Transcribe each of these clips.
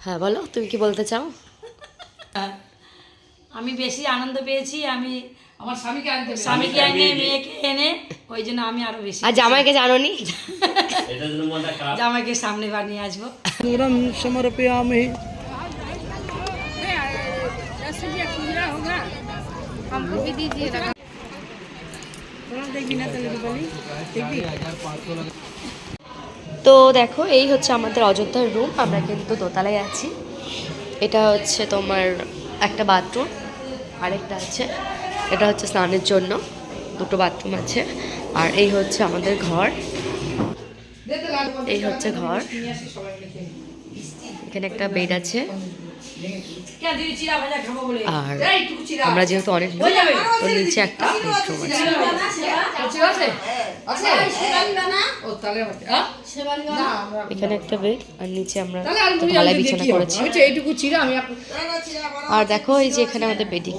হ্যাঁ বলো তুমি কি বলতে চাও? আমি বেশি আনন্দ পেয়েছি আমি আমার স্বামীকে আনতে স্বামীকে এনে মেয়েকে এনে ওই জন্য আমি আরও বেশি আর জামাইকে জানো নি জামাইকে সামনে বানিয়ে আসব। নিরম সমর্পে আমি দেখবি না তাহলে দেখবি তো দেখো, এই হচ্ছে আমাদের অযোধ্যার রুম আমরা কিন্তু দোতলায় আছি। এটা হচ্ছে তোমার একটা বাথরুম আরেকটা আছে। এটা হচ্ছে স্নানের জন্য, দুটো বাথরুম আছে। আর এই হচ্ছে আমাদের ঘর। এই হচ্ছে ঘর। এখানে একটা বেড আছে। আর আমরা যেহেতু অনেক তো নিচে একটা বেডরুম আছে। এখানে একটা বেড আর নিচে আমরা তলায় বিছানা করেছি। এইটুকু চিরা আমি আর দেখো এই যে এখানে আমাদের বেডিং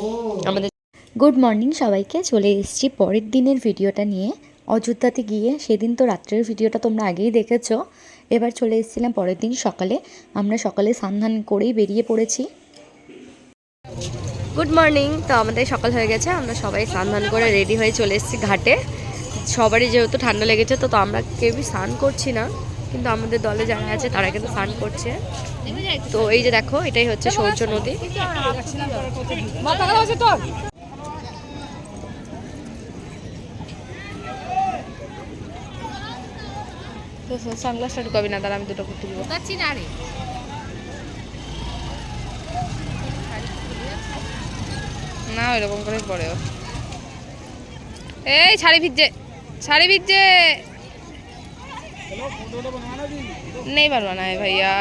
আমাদের গুড মর্নিং সবাইকে। চলে এসেছি পরের দিনের ভিডিওটা নিয়ে। অযোধ্যাতে গিয়ে সেদিন তো রাত্রের ভিডিওটা তোমরা আগেই দেখেছ। এবার চলে এসেছিলাম পরের দিন সকালে। আমরা সকালে সন্ধান করেই বেরিয়ে পড়েছি। গুড মর্নিং তো আমাদের সকাল হয়ে গেছে। আমরা সবাই স্নান করে রেডি হয়ে চলে এসেছি ঘাটে। সবারই যেহেতু ঠান্ডা লেগেছে তো তো আমরা কেউই স্নান করছি না। কিন্তু আমাদের দলে যারা আছে তারা কিন্তু স্নান করছে। তো এই যে দেখো এটাই হচ্ছে সৌর্য নদী। তো সানগ্লাসটা কবি না দাঁড়া আমি দুটো করতে দিব। না রে না ওইরকম করে পরেও। এই শাড়ি ভিজছে শাড়ি ভিজছে। নেই পারবা না ভাইয়া।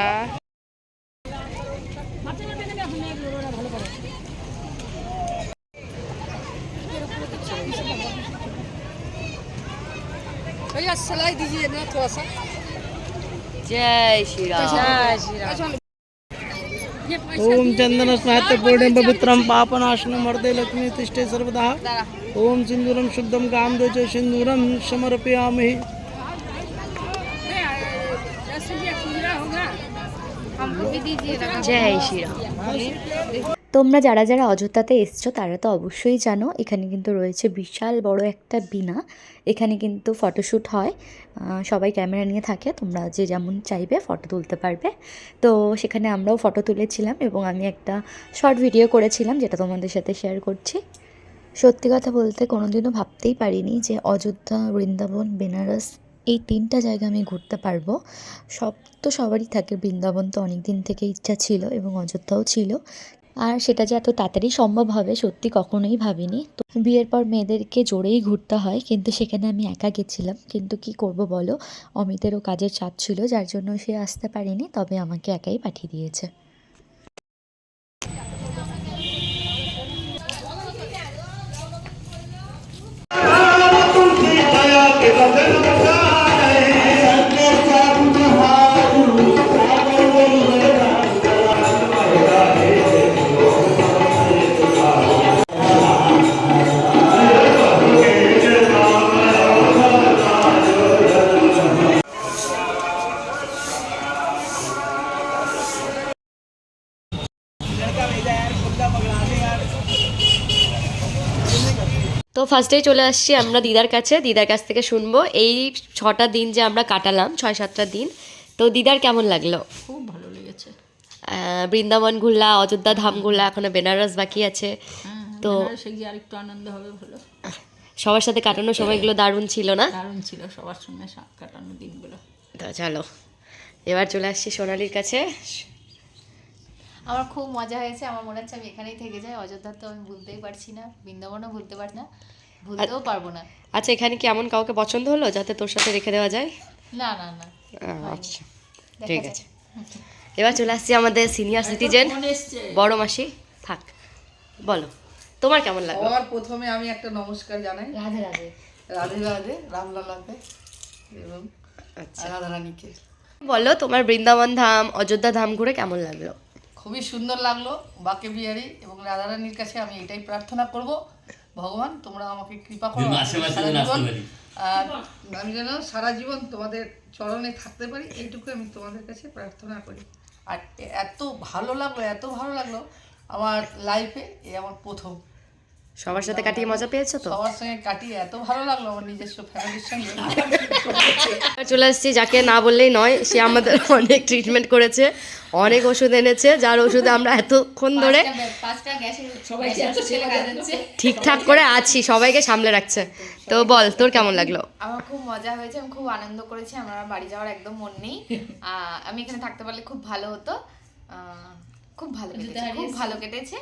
भैया सिलाई दीजिए ना थोड़ा सा। जय श्री राम। ओम चंदन स्नात्य पूर्णिम पवित्रम पापनाशनम मर्दे लक्ष्मी तिष्ठे सर्वदा। ओम सिंदूरम शुद्धम काम च सिंदूरम समर्पयामि। जय श्री राम। তোমরা যারা যারা অযোধ্যাতে এসছো, তারা তো অবশ্যই জানো, এখানে কিন্তু রয়েছে বিশাল বড় একটা বিনা এখানে কিন্তু ফটোশ্যুট হয়। সবাই ক্যামেরা নিয়ে থাকে, তোমরা যে যেমন চাইবে ফটো তুলতে পারবে। তো সেখানে আমরাও ফটো তুলেছিলাম এবং আমি একটা শর্ট ভিডিও করেছিলাম, যেটা তোমাদের সাথে শেয়ার করছি। সত্যি কথা বলতে কোনোদিনও ভাবতেই পারিনি যে অযোধ্যা, বৃন্দাবন, বেনারস এই তিনটা জায়গা আমি ঘুরতে পারব। সব তো সবারই থাকে, বৃন্দাবন তো অনেক দিন থেকে ইচ্ছা ছিল এবং অযোধ্যাও ছিল। আর সেটা যে এত তাড়াতাড়ি সম্ভব হবে সত্যি কখনোই ভাবিনি। তো বিয়ের পর মেয়েদেরকে জোরেই ঘুরতে হয়, কিন্তু সেখানে আমি একা গেছিলাম। কিন্তু কি করব বলো? অমিতেরও কাজের চাপ ছিল, যার জন্য সে আসতে পারেনি, তবে আমাকে একাই পাঠিয়ে দিয়েছে। তো ফার্স্টেই চলে আসছি আমরা দিদার কাছে দিদার কাছ থেকে শুনব। এই ছটা দিন যে আমরা কাটালাম ছয় সাতটা দিন তো দিদার কেমন লাগল? খুব ভালো লেগেছে। বৃন্দাবন ঘুরলা অযোধ্যা ধাম ঘুরলা এখনও বেনারস বাকি আছে। তো সে গিয়ে আরেকটু আনন্দ হবে ভালো। সবার সাথে কাটানো সময়গুলো দারুণ ছিল না? দারুণ ছিল সবার সঙ্গে কাটানো দিনগুলো। তো চলো এবার চলে আসছি সোনালির কাছে। আমার খুব মজা হয়েছে আমার মনে হচ্ছে আমি এখানেই থেকে যাই। অযোধ্যা তো আমি ভুলতেই পারছি না বৃন্দাবনও ভুলতে পারি না। ভুলতেও পারব না। আচ্ছা এখানে কি এমন কাউকে পছন্দ হলো যাতে তোর সাথে রেখে দেওয়া যায়? না না না। আচ্ছা ঠিক আছে। এবার চলে আসছি আমাদের সিনিয়র সিটিজেন। বড় মাসি থাক বলো তোমার কেমন লাগল? আমার প্রথমে আমি একটা নমস্কার জানাই। রাধে রাধে। রাধে রাধে রামলালাকে এবং আচ্ছা। রাধা রানীকে। বলো তোমার বৃন্দাবন ধাম অযোধ্যা ধাম ঘুরে কেমন লাগল? খুবই সুন্দর লাগল বাকে বিহারি এবং রাধারানীর কাছে আমি এটাই প্রার্থনা করব। ভগবান তোমরা আমাকে কৃপা করো। আর আমি যেন সারা জীবন তোমাদের চরণে থাকতে পারি এইটুকু আমি তোমাদের কাছে প্রার্থনা করি। আর এত ভালো লাগল এত ভালো লাগল আমার লাইফে এ আমার প্রথম। সবার সাথে কাটিয়ে মজা পেয়েছ তো? সবার সঙ্গে কাটিয়ে এত ভালো লাগল আমার নিজস্ব ফ্যামিলির সঙ্গে। চলে আসছি যাকে না বললেই নয় সে আমাদের অনেক ট্রিটমেন্ট করেছে অনেক ওষুধ এনেছে যার ওষুধে আমরা এতক্ষণ ধরে ঠিকঠাক করে আছি সবাইকে সামলে রাখছে। তো বল তোর কেমন লাগল? আমার খুব মজা হয়েছে আমি খুব আনন্দ করেছি আমার বাড়ি যাওয়ার একদম মন নেই। আমি এখানে থাকতে পারলে খুব ভালো হতো। আহ, খুব ভালো কেটেছে খুব ভালো কেটেছে।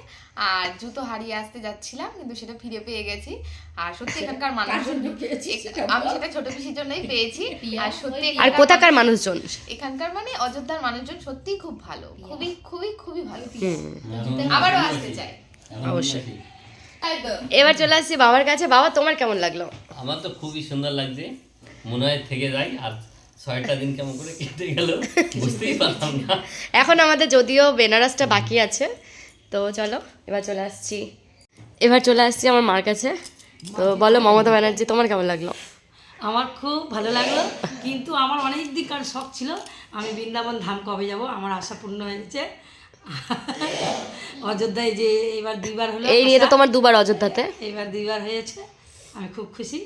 আর জুতো হারিয়ে আসতে যাচ্ছিলাম কিন্তু সেটা ফিরে পেয়ে গেছি। আর সত্যি এখানকার মানুষজন আমি সেটা ছোট পিসির জন্যই পেয়েছি। আর সত্যি আর কোথাকার মানুষজন? এখানকার মানে অযোধ্যার মানুষজন সত্যিই খুব ভালো। খুবই খুবই খুবই ভালো আবারও আসতে চাই। অবশ্যই। এবার চলে আসছি বাবার কাছে। বাবা তোমার কেমন লাগল? আমার তো খুবই সুন্দর লাগছে। মনে হয় থেকে যাই আর ছয়টা দিন কেমন করে কেটে গেল বুঝতেই পারলাম না। এখন আমাদের যদিও বেনারসটা বাকি আছে তো চলো এবার চলে আসছি। এবার চলে আসছি আমার মার কাছে। তো বলো মমতা ব্যানার্জি তোমার কেমন লাগল? আমার খুব ভালো লাগল কিন্তু আমার অনেক দিককার শখ ছিল আমি বৃন্দাবন ধাম কবে যাব আমার আশা পূর্ণ হয়েছে। অযোধ্যায় যে এবার দুইবার হলো এই নিয়ে তো তোমার দুবার অযোধ্যাতে। এবার দুইবার হয়েছে আমি খুব খুশি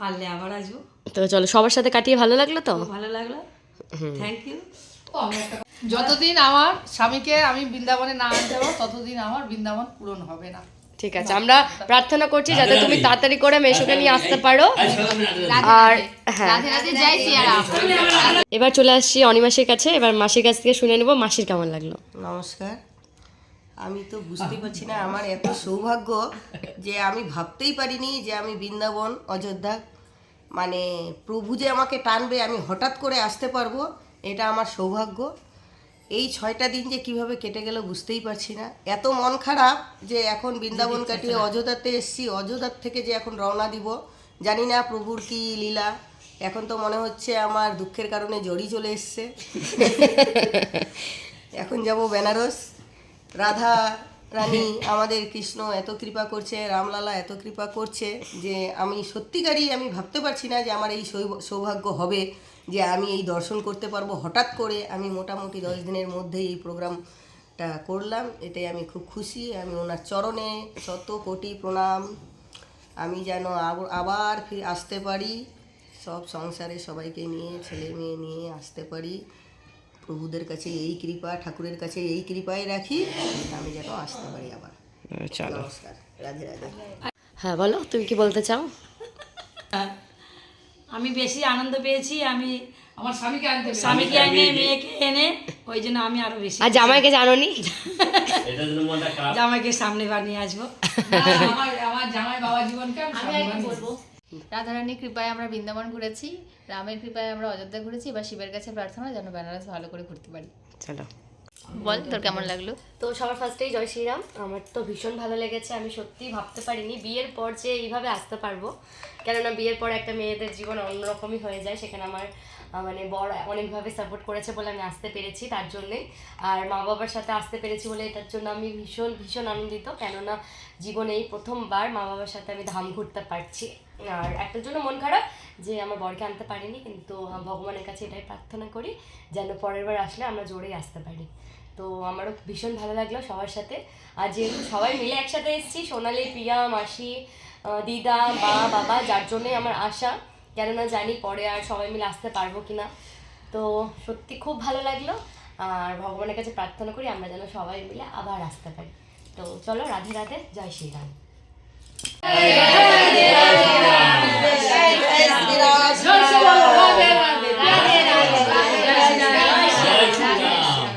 পারলে আবার আসব। তো চলো সবার সাথে কাটিয়ে ভালো লাগল তো? ভালো লাগল। থ্যাংক ইউ যতদিন আমার স্বামীকে আমি বৃন্দাবনে না আনতে যাব ততদিন আমার বৃন্দাবন পূরণ হবে না। ঠিক আছে আমরা প্রার্থনা করছি যাতে তুমি তাড়াতাড়ি করে মেশোকে নিয়ে আসতে পারো। আর। হ্যাঁ। এবার চলে আসছি অনিমাসের কাছে। এবার মাসির কাছ থেকে শুনে নেব মাসির কেমন লাগল। নমস্কার। আমি তো বুঝতে পারছি না আমার এত সৌভাগ্য যে আমি ভাবতেই পারিনি যে আমি বৃন্দাবন অযোধ্যা মানে প্রভু যে আমাকে টানবে আমি হঠাৎ করে আসতে পারব এটা আমার সৌভাগ্য। এই ছয়টা দিন যে কীভাবে কেটে গেল বুঝতেই পারছি না। এত মন খারাপ যে এখন বৃন্দাবন কাটিয়ে অযোধ্যাতে এসছি। অযোধ্যার থেকে যে এখন রওনা দিব জানি না প্রভুর কি লীলা। এখন তো মনে হচ্ছে আমার দুঃখের কারণে জড়ি চলে এসছে। এখন যাব বেনারস। রাধা রানী আমাদের কৃষ্ণ এত কৃপা করছে রামলালা এত কৃপা করছে যে আমি সত্যিকারই আমি ভাবতে পারছি না যে আমার এই সৌভ- সৌভাগ্য হবে যে আমি এই দর্শন করতে পারব। হঠাৎ করে আমি মোটামুটি দশ দিনের মধ্যে এই প্রোগ্রামটা করলাম। এটাই আমি খুব খুশি। আমি ওনার চরণে শত কোটি প্রণাম। আমি যেন আবার ফিরে আসতে পারি। সব সংসারে সবাইকে নিয়ে ছেলে মেয়ে নিয়ে আসতে পারি। প্রভুদের কাছে এই কৃপা ঠাকুরের কাছে এই কৃপাই রাখি আমি যেন আসতে পারি আবার। চলো। নমস্কার রাধে রাধে। হ্যাঁ বলো তুমি কি বলতে চাও? আমি বেশি আনন্দ পেয়েছি আমি আমার স্বামীকে আনতে স্বামীকে এনে মেয়েকে এনে ওই জন্য আমি আরও বেশি আর জামাইকে জানোনি? মনটা খারাপ। জামাইকে সামনে বানিয়ে আসব। আমার আমার জামাই বাবা জীবনকে আমি বলব? রাধারানীর কৃপায় আমরা বৃন্দাবন ঘুরেছি রামের কৃপায় আমরা অযোধ্যা ঘুরেছি এবার শিবের কাছে প্রার্থনা যেন বেনারস ভালো করে ঘুরতে পারি। চলো। বল তোর কেমন লাগল? তো সবার ফার্স্টেই জয় শ্রীরাম আমার তো ভীষণ ভালো লেগেছে আমি সত্যি ভাবতে পারিনি বিয়ের পর যে এইভাবে আসতে পারব। কেননা বিয়ের পর একটা মেয়েদের জীবন অন্যরকমই হয়ে যায় সেখানে আমার মানে বড় অনেকভাবে সাপোর্ট করেছে বলে আমি আসতে পেরেছি তার জন্যে আর মা বাবার সাথে আসতে পেরেছি বলে এটার জন্য আমি ভীষণ ভীষণ আনন্দিত। কেননা জীবনে এই প্রথমবার মা বাবার সাথে আমি ধাম ঘুরতে পারছি। আর একটার জন্য মন খারাপ যে আমার বরকে আনতে পারিনি, কিন্তু ভগবানের কাছে এটাই প্রার্থনা করি যেন পরের বার আসলে আমরা জোরেই আসতে পারি। তো আমারও ভীষণ ভালো লাগল সবার সাথে। আর যেহেতু সবাই মিলে একসাথে এসেছি, সোনালি, প্রিয়া, মাসি দিদা, মা, বাবা, যার জন্যই আমার আশা। কেননা জানি পরে আর সবাই মিলে আসতে পারব কি না তো সত্যি খুব ভালো লাগল। আর ভগবানের কাছে প্রার্থনা করি আমরা যেন সবাই মিলে আবার আসতে পারি। তো চলো রাধে রাধে জয় শ্রীরাম।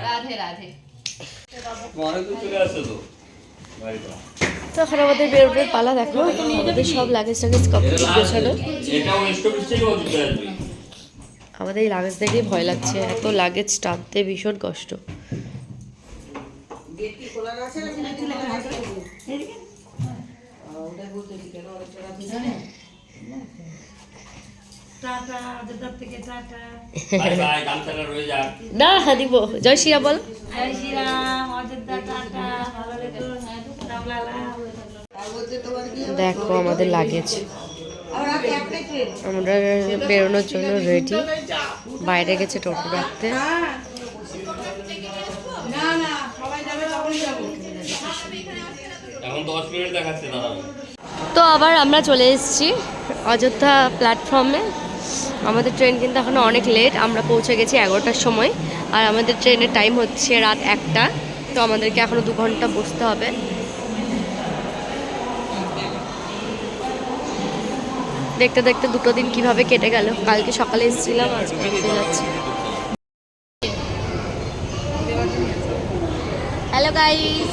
রাধে রাধে। চলে আসো তো। বাড়িতে। তো এখন আমাদের বেরোনোর পালা দেখো। আমাদের সব লাগেজ টাগেজ কমপ্লিট গোছানো আমাদের এই লাগেজ দেখেই ভয় লাগছে। এত লাগেজ টানতে ভীষণ কষ্ট। গেট কি খোলা আছে না হ্যাঁ দিব। জয় শ্রীরাম বল। জয় শ্রীরাম অযোধ্যা টাটা। দেখো আমাদের লাগেজ আমরা বেরোনোর জন্য রেডি বাইরে গেছে টোটো রাখতে। তো আবার আমরা চলে এসেছি অযোধ্যা প্ল্যাটফর্মে আমাদের ট্রেন কিন্তু এখন অনেক লেট আমরা পৌঁছে গেছি এগারোটার সময়। আর আমাদের ট্রেনের টাইম হচ্ছে রাত একটা। তো আমাদেরকে এখনও দু ঘণ্টা বসতে হবে। দেখতে দেখতে দুটো দিন কীভাবে কেটে গেল। কালকে সকালে এসেছিলাম হ্যালো গাইস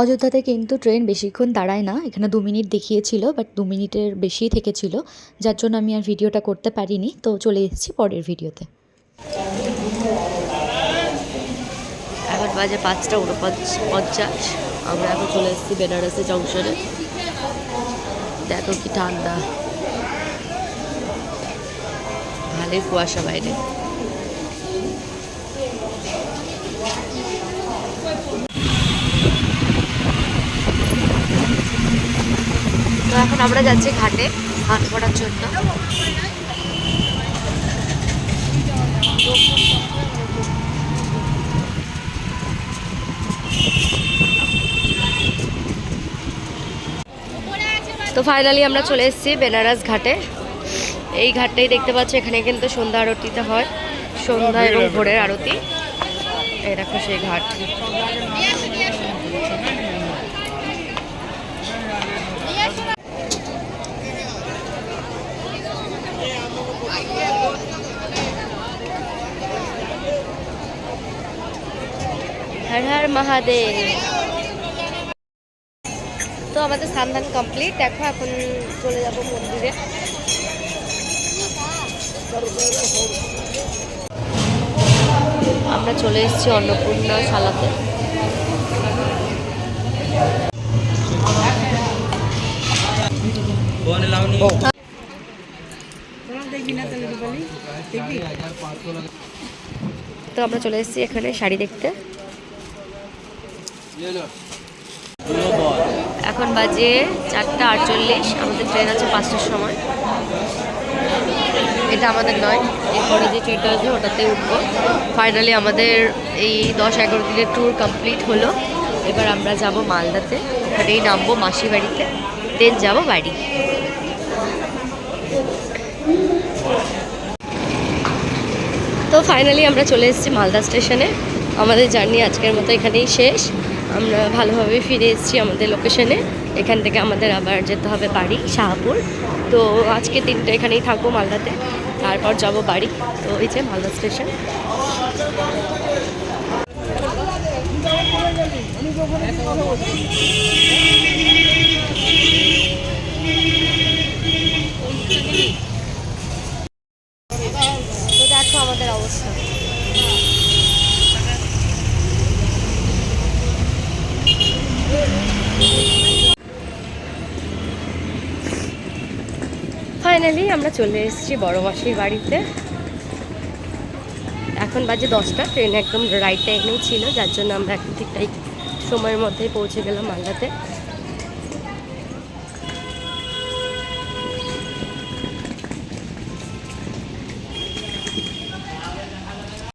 অযোধ্যাতে কিন্তু ট্রেন বেশিক্ষণ দাঁড়ায় না। এখানে দু মিনিট দেখিয়েছিল বাট দু মিনিটের বেশিই থেকেছিল। যার জন্য আমি আর ভিডিওটা করতে পারিনি। তো চলে এসেছি পরের ভিডিওতে। এখন বাজে পাঁচটা উনপঞ্চাশ আমরা এখন চলে এসেছি বেনারসি জংশনে দেখো কি ঠান্ডা। ভালোই কুয়াশা বাইরে। তো এখন আমরা যাচ্ছি ঘাটে স্নান করার জন্য। তো ফাইনালি আমরা চলে এসেছি বেনারস ঘাটে। এই ঘাটটাই দেখতে পাচ্ছি, এখানে কিন্তু সন্ধ্যা আরতিতে হয়। সন্ধ্যা এবং ভোরের আরতি। দেখো সেই ঘাট। মহাদেব। তো আমাদের স্নান কমপ্লিট দেখো এখন চলে যাব মন্দিরে। আমরা চলে এসেছি অন্নপূর্ণা শালাতে। তো আমরা চলে এসেছি এখানে শাড়ি দেখতে। এখন বাজে চারটা আটচল্লিশ, আমাদের ট্রেন আছে পাঁচটার সময়। এটা আমাদের নয়, এরপরে যে ট্রেনটা আসবে ওটাতে উঠবো। ফাইনালি আমাদের এই দশ এগারো দিনের ট্যুর কমপ্লিট হলো। এবার আমরা যাব মালদাতে। ওখানেই নামবো মাসি বাড়িতে দেন যাব বাড়ি। তো ফাইনালি আমরা চলে এসেছি মালদা স্টেশনে। আমাদের জার্নি আজকের মতো এখানেই শেষ। আমরা ভালোভাবে ফিরে এসেছি আমাদের লোকেশনে এখান থেকে আমাদের আবার যেতে হবে বাড়ি, শাহপুর। তো আজকে দিনটা এখানেই থাকব মালদাতে। তারপর যাব বাড়ি। তো এই যে মালদা স্টেশন ফাইনালি আমরা চলে এসেছি বড় মাসির বাড়িতে। এখন বাজে দশটা, ট্রেন একদম রাইট টাইমেই ছিল, যার জন্য আমরা এখন ঠিকঠাক সময়ের মধ্যেই পৌঁছে গেলাম মালদাতে।